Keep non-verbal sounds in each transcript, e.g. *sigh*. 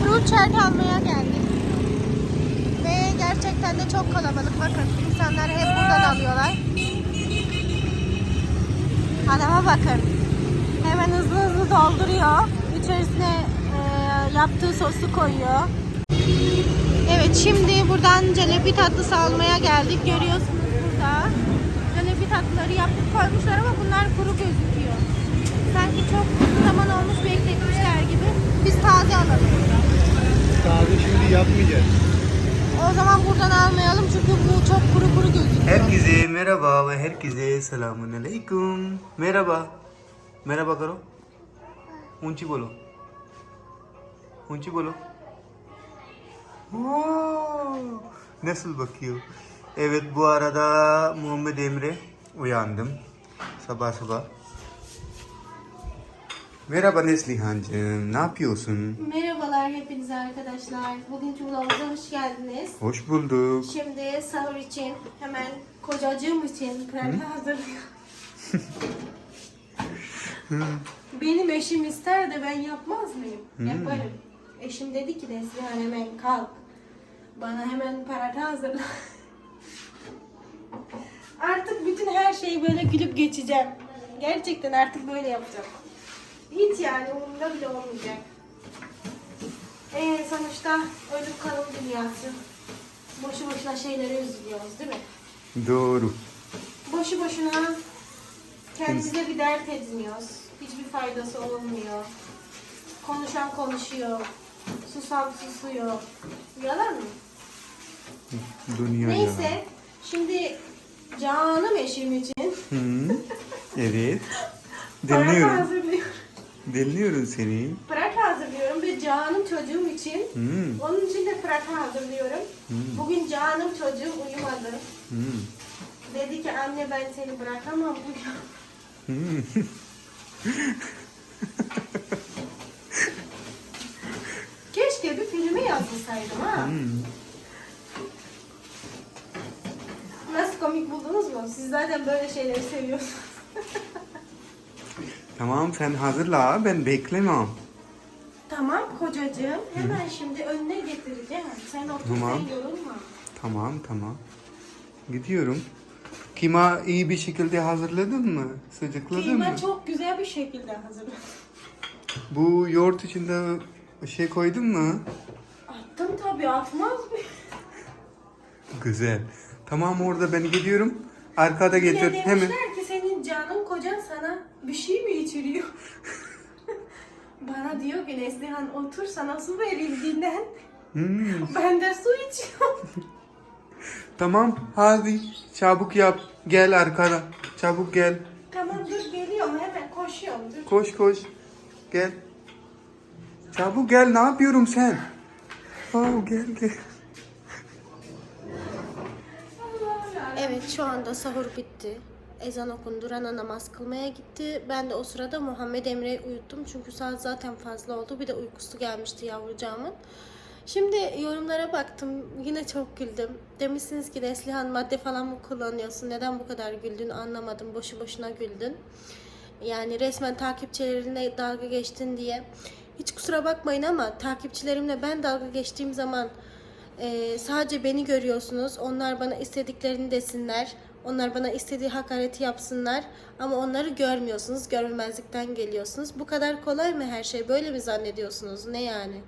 fruit chart almaya geldik. Ve gerçekten de çok kalabalık. Bakın insanlar hep buradan alıyorlar. Adama bakın. Hemen hızlı hızlı dolduruyor. İçerisine e, yaptığı sosu koyuyor. Evet şimdi buradan celebi tatlısı almaya geldik. Görüyorsunuz burada. Celebi tatlıları yapıp koymuşlar ama bunlar kuru gözüküyor. Sanki çok zaman olmuş bekletmişler gibi. Biz taze alalım. Taze şimdi yapmayacağız. O zaman buradan almayalım çünkü bu çok kuru kuru gözüküyor. Herkese merhaba ve herkese selamun aleyküm. Merhaba. Merhaba karo. Unchi bolo. Unchi bolo. Wow. Nasıl bakıyor? Evet bu arada Muhammed Emre uyandım. Sabah sabah. Merhaba Neslihan'cığım. Ne yapıyorsun? Merhabalar hepinize arkadaşlar. Bugünkü vlogumuza hoş geldiniz. Hoş bulduk. Şimdi sahur için hemen kocacığım için krem hazırlıyorum. *laughs* Benim eşim ister de ben yapmaz mıyım? Yaparım. Eşim dedi ki Neslihan hemen kalk. Bana hemen parata hazırla. *laughs* artık bütün her şeyi böyle gülüp geçeceğim. Gerçekten artık böyle yapacağım. Hiç yani umurumda bile olmayacak. Ee, sonuçta ölüp kalım dünyası. Boşu boşuna şeylere üzülüyoruz değil mi? Doğru. Boşu boşuna kendimize bir dert ediniyoruz. Hiçbir faydası olmuyor. Konuşan konuşuyor. Susan susuyor. Yalan mı? Dünya Neyse. yalan. Şimdi canım eşim için Hı, evet. Dinliyorum. Dinliyorum seni. Praka hazırlıyorum ve canım çocuğum için Hmm. onun için de praka hazırlıyorum. Bugün canım çocuğum uyumadı. Hmm. Dedi ki anne ben seni bırakamam bugün. Hmm. *laughs* Keşke bir filmi yazmasaydım ha. Hmm. Nasıl komik buldunuz mu? Siz zaten böyle şeyleri seviyorsunuz. *laughs* Tamam sen hazırla ben beklemem. tamam kocacığım. Hemen şimdi önüne getireceğim. Sen otur Tamam. sen yorulma. Tamam tamam. Gidiyorum. Kima iyi bir şekilde hazırladın mı? Sıcakladın Kıyma mı? çok güzel bir şekilde hazırladım. Bu yoğurt içinde şey koydun mu? Attım tabii atmaz mı? Güzel. Tamam orada ben gidiyorum. Arkada getir demişler hemen. ki senin canın kocan sana bir şey mi içiriyor? *laughs* Bana diyor ki Neslihan otur sana su verildiğinden Hmm. *laughs* ben de su içiyorum. *laughs* Tamam hadi çabuk yap. Gel arkada. Çabuk gel. tamam dur geliyorum hemen koşuyorum dur. Koş koş. Gel. Çabuk gel ne yapıyorum sen? Oh gel gel. Evet şu anda sahur bitti. Ezan okundu. Rana namaz kılmaya gitti. Ben de o sırada Muhammed Emre'yi uyuttum. Çünkü saat zaten fazla oldu. Bir de uykusu gelmişti yavrucağımın. Şimdi yorumlara baktım. Yine çok güldüm. Demişsiniz ki Neslihan madde falan mı kullanıyorsun? Neden bu kadar güldün anlamadım. Boşu boşuna güldün. Yani resmen takipçilerine dalga geçtin diye. Hiç kusura bakmayın ama takipçilerimle ben dalga geçtiğim zaman ee, sadece beni görüyorsunuz. Onlar bana istediklerini desinler. Onlar bana istediği hakareti yapsınlar. Ama onları görmüyorsunuz. Görmemezlikten geliyorsunuz. Bu kadar kolay mı her şey? Böyle mi zannediyorsunuz? Ne yani?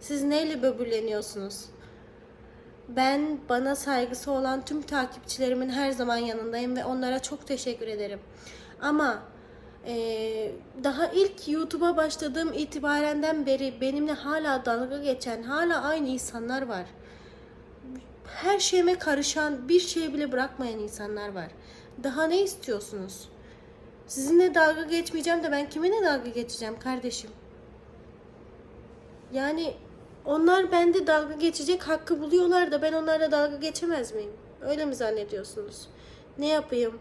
Siz neyle böbürleniyorsunuz? Ben bana saygısı olan tüm takipçilerimin her zaman yanındayım ve onlara çok teşekkür ederim. Ama eee, daha ilk YouTube'a başladığım itibarenden beri benimle hala dalga geçen, hala aynı insanlar var her şeyime karışan, bir şey bile bırakmayan insanlar var. Daha ne istiyorsunuz? Sizinle dalga geçmeyeceğim de ben kiminle dalga geçeceğim kardeşim? Yani onlar bende dalga geçecek hakkı buluyorlar da ben onlarla dalga geçemez miyim? Öyle mi zannediyorsunuz? Ne yapayım?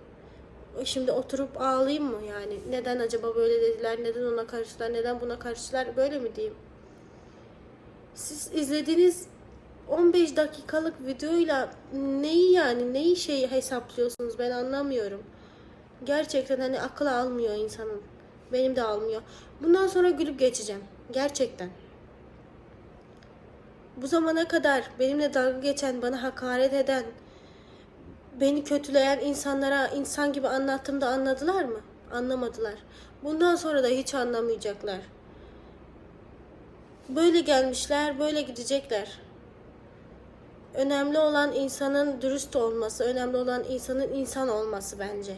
Şimdi oturup ağlayayım mı yani? Neden acaba böyle dediler? Neden ona karıştılar? Neden buna karıştılar? Böyle mi diyeyim? Siz izlediğiniz 15 dakikalık videoyla neyi yani neyi şey hesaplıyorsunuz ben anlamıyorum. Gerçekten hani akıl almıyor insanın. Benim de almıyor. Bundan sonra gülüp geçeceğim. Gerçekten. Bu zamana kadar benimle dalga geçen, bana hakaret eden, beni kötüleyen insanlara insan gibi anlattığımda anladılar mı? Anlamadılar. Bundan sonra da hiç anlamayacaklar. Böyle gelmişler, böyle gidecekler. Önemli olan insanın dürüst olması, önemli olan insanın insan olması bence.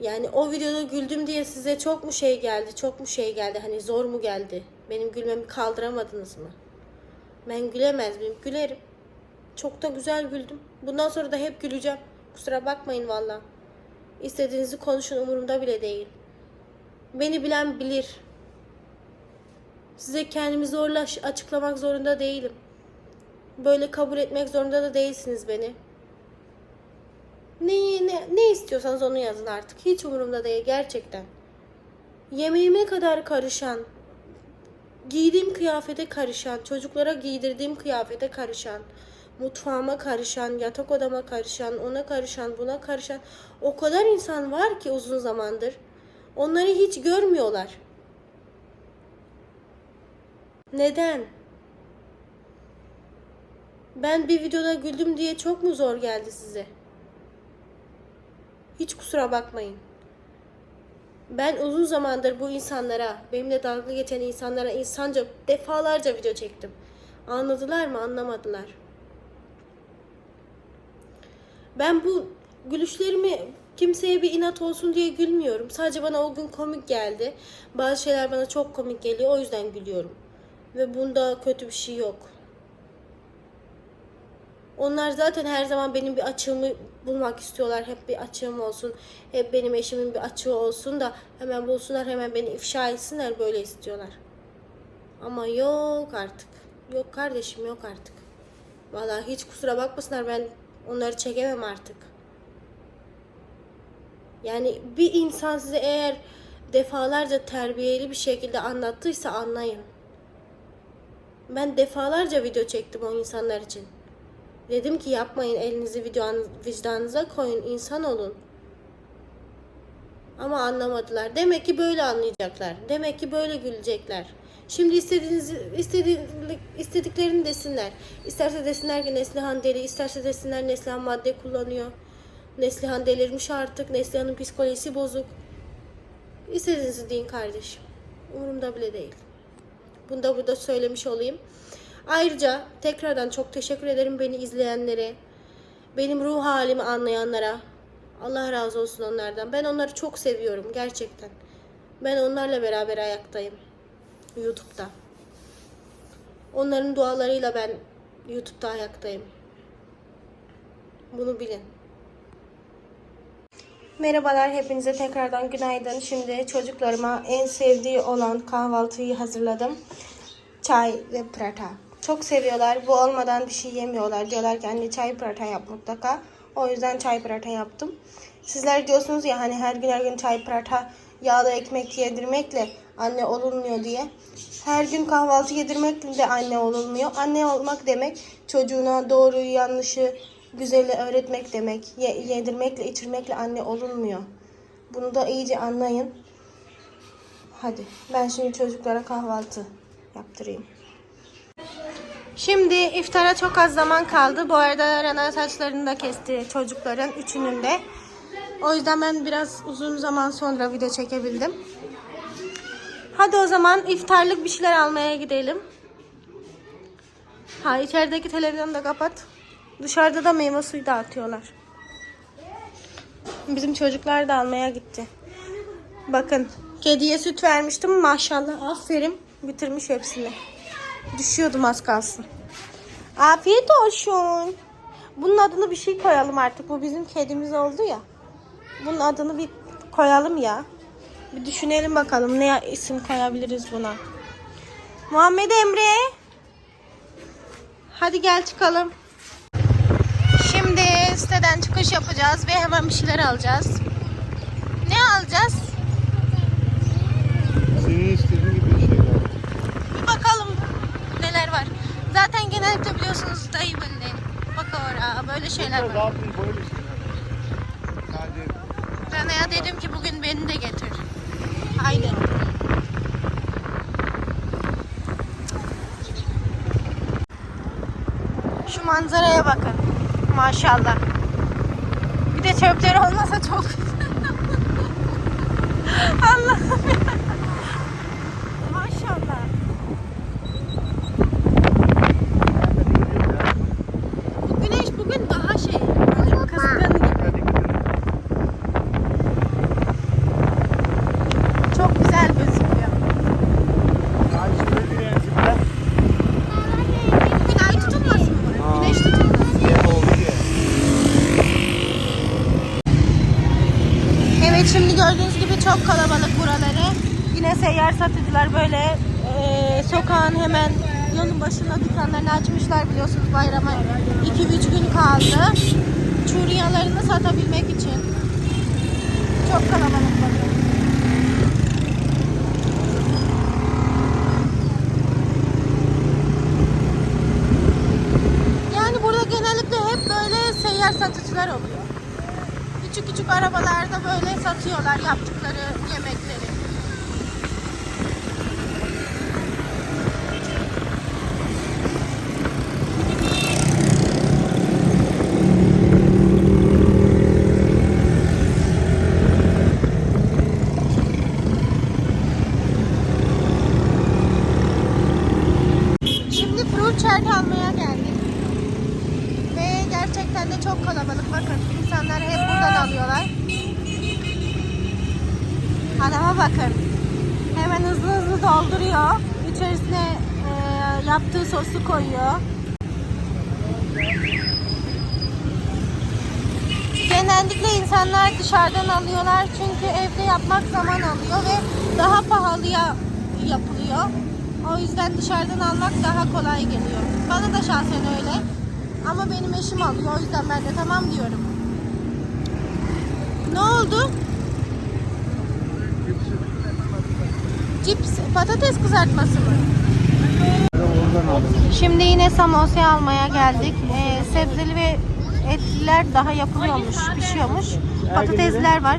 Yani o videoda güldüm diye size çok mu şey geldi, çok mu şey geldi, hani zor mu geldi? Benim gülmemi kaldıramadınız mı? Ben gülemez miyim? Gülerim. Çok da güzel güldüm. Bundan sonra da hep güleceğim. Kusura bakmayın valla. İstediğinizi konuşun umurumda bile değil. Beni bilen bilir. Size kendimi zorla açıklamak zorunda değilim. Böyle kabul etmek zorunda da değilsiniz beni. Neyi, ne, ne istiyorsanız onu yazın artık. Hiç umurumda değil gerçekten. Yemeğime kadar karışan, giydiğim kıyafete karışan, çocuklara giydirdiğim kıyafete karışan, mutfağıma karışan, yatak odama karışan, ona karışan, buna karışan o kadar insan var ki uzun zamandır. Onları hiç görmüyorlar. Neden? Ben bir videoda güldüm diye çok mu zor geldi size? Hiç kusura bakmayın. Ben uzun zamandır bu insanlara, benimle dalga geçen insanlara insanca defalarca video çektim. Anladılar mı? Anlamadılar. Ben bu gülüşlerimi kimseye bir inat olsun diye gülmüyorum. Sadece bana o gün komik geldi. Bazı şeyler bana çok komik geliyor. O yüzden gülüyorum. Ve bunda kötü bir şey yok. Onlar zaten her zaman benim bir açığımı bulmak istiyorlar. Hep bir açığım olsun. Hep benim eşimin bir açığı olsun da hemen bulsunlar, hemen beni ifşa etsinler. Böyle istiyorlar. Ama yok artık. Yok kardeşim yok artık. Vallahi hiç kusura bakmasınlar ben onları çekemem artık. Yani bir insan size eğer defalarca terbiyeli bir şekilde anlattıysa anlayın. Ben defalarca video çektim o insanlar için. Dedim ki yapmayın elinizi vicdanınıza koyun insan olun. Ama anlamadılar. Demek ki böyle anlayacaklar. Demek ki böyle gülecekler. Şimdi istediğinizi istedi, istediklerini desinler. İsterse desinler ki Neslihan deli, isterse desinler Neslihan madde kullanıyor. Neslihan delirmiş artık. Neslihan'ın psikolojisi bozuk. İstediğinizi deyin kardeşim. Umurumda bile değil. Bunu da burada söylemiş olayım. Ayrıca tekrardan çok teşekkür ederim beni izleyenlere, benim ruh halimi anlayanlara. Allah razı olsun onlardan. Ben onları çok seviyorum gerçekten. Ben onlarla beraber ayaktayım. YouTube'da. Onların dualarıyla ben YouTube'da ayaktayım. Bunu bilin. Merhabalar hepinize tekrardan günaydın. Şimdi çocuklarıma en sevdiği olan kahvaltıyı hazırladım. Çay ve prata. Çok seviyorlar. Bu olmadan bir şey yemiyorlar. Diyorlar ki anne çay prata yap mutlaka. O yüzden çay prata yaptım. Sizler diyorsunuz ya hani her gün her gün çay prata yağlı ekmek yedirmekle anne olunmuyor diye. Her gün kahvaltı yedirmekle de anne olunmuyor. Anne olmak demek çocuğuna doğruyu yanlışı güzeli öğretmek demek. Ye- yedirmekle içirmekle anne olunmuyor. Bunu da iyice anlayın. Hadi ben şimdi çocuklara kahvaltı yaptırayım. Şimdi iftara çok az zaman kaldı. Bu arada Rana saçlarını da kesti çocukların üçünün de. O yüzden ben biraz uzun zaman sonra video çekebildim. Hadi o zaman iftarlık bir şeyler almaya gidelim. Ha içerideki televizyonu da kapat. Dışarıda da meyve suyu dağıtıyorlar. Bizim çocuklar da almaya gitti. Bakın kediye süt vermiştim maşallah aferin bitirmiş hepsini. Düşüyordum az kalsın. Afiyet olsun. Bunun adını bir şey koyalım artık. Bu bizim kedimiz oldu ya. Bunun adını bir koyalım ya. Bir düşünelim bakalım ne isim koyabiliriz buna. Muhammed Emre. Hadi gel çıkalım. Şimdi siteden çıkış yapacağız ve hemen bir şeyler alacağız. Ne alacağız? Senin istediğin gibi bir şeyler. Bir bakalım neler var. Zaten genellikle biliyorsunuz dayı bende. Bak orada böyle şeyler var. Zaten böyle şeyler. Sadece Rana'ya dedim ki bugün beni de getir. Haydi. Şu manzaraya bakın. Maşallah. Bir de çöpleri olmasa çok *laughs* Allah'ım ya. Maşallah. Bu güneş bugün daha şey, böyle kızgın gibi. Çok güzel gözüküyor. Bugün ay tutulmasın mı? Güneş tutulmasın. Şimdi gördüğünüz gibi çok kalabalık buraları. Yine seyyar satıcılar böyle eee, sokağın hemen yolun başında dükkanlarını açmışlar biliyorsunuz bayrama 2-3 gün kaldı. Çuriyalarını satabilmek için. Çok kalabalık bakın. Yani burada genellikle hep böyle seyyar satıcılar oluyor. Küçük küçük arabalarda böyle satıyorlar yaptıkları yemekleri. Şimdi fruit chart almaya geldik. Ve gerçekten de çok kalabalık. Bakın insanlar hep buradan alıyorlar. Adama bakın. Hemen hızlı hızlı dolduruyor. İçerisine e, yaptığı sosu koyuyor. Genellikle insanlar dışarıdan alıyorlar çünkü evde yapmak zaman alıyor ve daha pahalıya yapılıyor. O yüzden dışarıdan almak daha kolay geliyor. Bana da şahsen öyle. Ama benim eşim alıyor. O yüzden ben de tamam diyorum. Ne oldu? Patates kızartması mı? Şimdi yine samosa almaya geldik. Ee, sebzeli ve etliler daha yapılıyormuş, pişiyormuş. Patatesler var.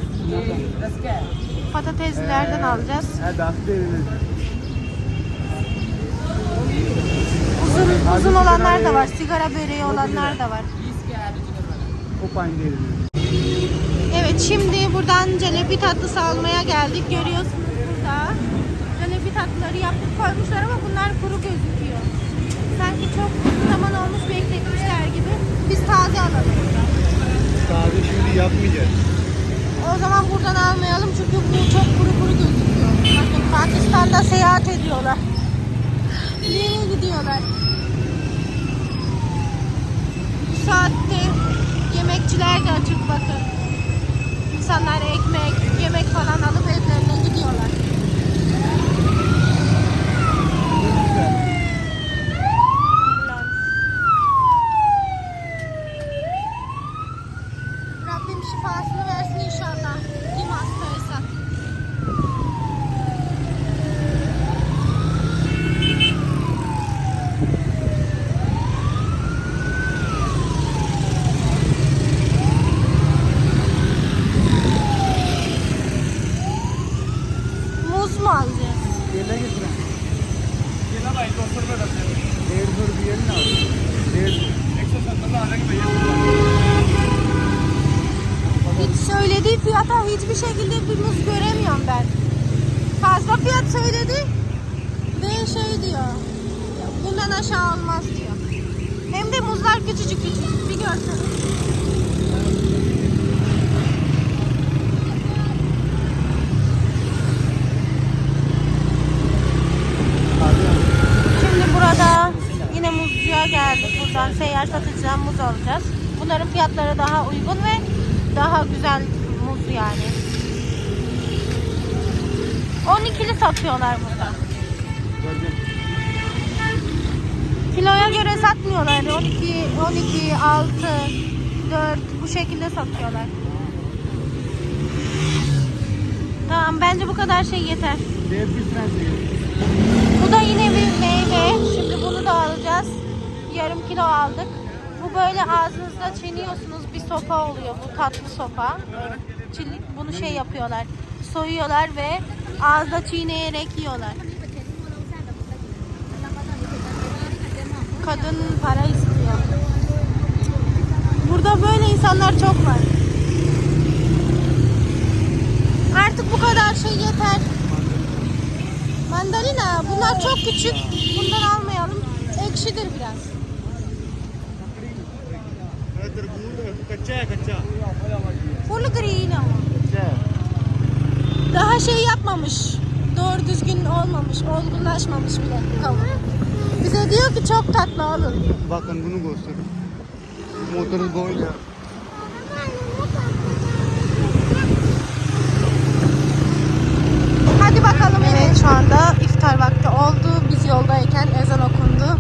Patateslerden alacağız. Uzun, uzun olanlar da var. Sigara böreği olanlar da var. Evet şimdi buradan celebi tatlısı almaya geldik. Görüyorsunuz burada. Tatlıları yapıp koymuşlar ama bunlar kuru gözüküyor. Sanki çok zaman olmuş bekletmişler gibi. Biz taze alalım. Taze şimdi yapmayacağız. O zaman buradan almayalım çünkü bu çok kuru kuru gözüküyor. Bakın Pakistan'da seyahat ediyorlar. Nereye gidiyorlar? Bu saatte yemekçiler de açık bakın. İnsanlar ekmek, yemek falan alıp evlerine gidiyorlar. Rabbim şifasını versin inşallah. Kim hastaysa. Muz mu alacağız? Hiç söylediği fiyata hiçbir şekilde bir muz göremiyorum ben. Fazla fiyat söyledi ve şey diyor. Bundan aşağı olmaz diyor. Hem de muzlar küçücük küçücük bir görseniz. Şimdi burada yine muzcuya geldik. Buradan seyyar satıcıdan muz alacağız. Bunların fiyatları daha uygun ve daha güzel yani. 12'li satıyorlar burada. Kiloya göre satmıyorlar. 12, 12, 6, 4 bu şekilde satıyorlar. Tamam bence bu kadar şey yeter. Bu da yine bir meyve. Şimdi bunu da alacağız. Yarım kilo aldık. Bu böyle ağzınızda çiğniyorsunuz. Bir sopa oluyor bu tatlı sopa için bunu şey yapıyorlar. Soyuyorlar ve ağızda çiğneyerek yiyorlar. Kadın para istiyor. Burada böyle insanlar çok var. Artık bu kadar şey yeter. Mandalina bunlar çok küçük. Bundan almayalım. Ekşidir biraz. Kaça kaça. Full green ama. Daha şey yapmamış. Doğru düzgün olmamış. Olgunlaşmamış bile kavun. Bize diyor ki çok tatlı alın. Bakın bunu gösterin. Motoru böyle. Hadi bakalım evet şu anda iftar vakti oldu. Biz yoldayken ezan okundu.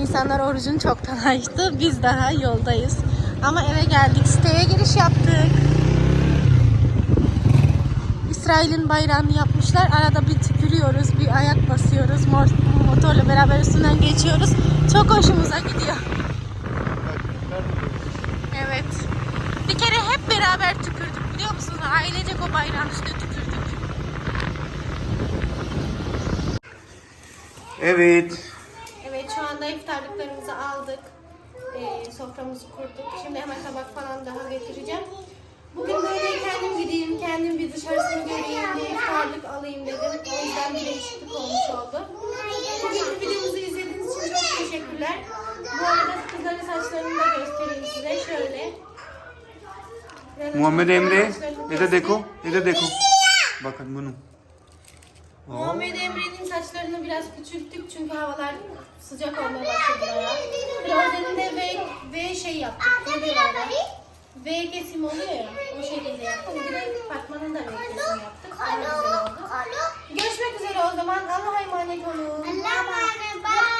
İnsanlar orucunu çoktan *laughs* açtı. Biz daha yoldayız. Ama eve geldik. Siteye giriş yaptık. İsrail'in bayrağını yapmışlar. Arada bir tükürüyoruz, bir ayak basıyoruz. Mo- Motorla beraber üstünden geçiyoruz. Çok hoşumuza gidiyor. Evet. Bir kere hep beraber tükürdük biliyor musunuz? Ailecek o bayrağın üstüne tükürdük. Evet. Evet şu anda iftarlıklarımızı aldık. Ee, soframızı kurduk. Şimdi hemen tabak falan daha getireceğim. Bugün böyle kendim gideyim, kendim bir dışarısını göreyim, bir iftarlık alayım dedim. O yüzden bir değişiklik olmuş oldu. Bugünkü videomuzu izlediğiniz için çok teşekkürler. Bu arada kızların saçlarını da göstereyim size. Şöyle. Muhammed Emre, saçlarını ne de deko, kestim. ne de deko. Bakın bunu. Muhammed Emre'nin saçlarını biraz küçülttük çünkü havalar sıcak olmaya başladı bayağı. Rozen'in de V, V şey yaptık. Ne diyorlar? V kesim oluyor ya. O şekilde yaptık. Bir de Fatma'nın da kesim yaptık. Daha güzel oldu. Görüşmek üzere o zaman. Allah'a emanet olun. Allah'a emanet. Bye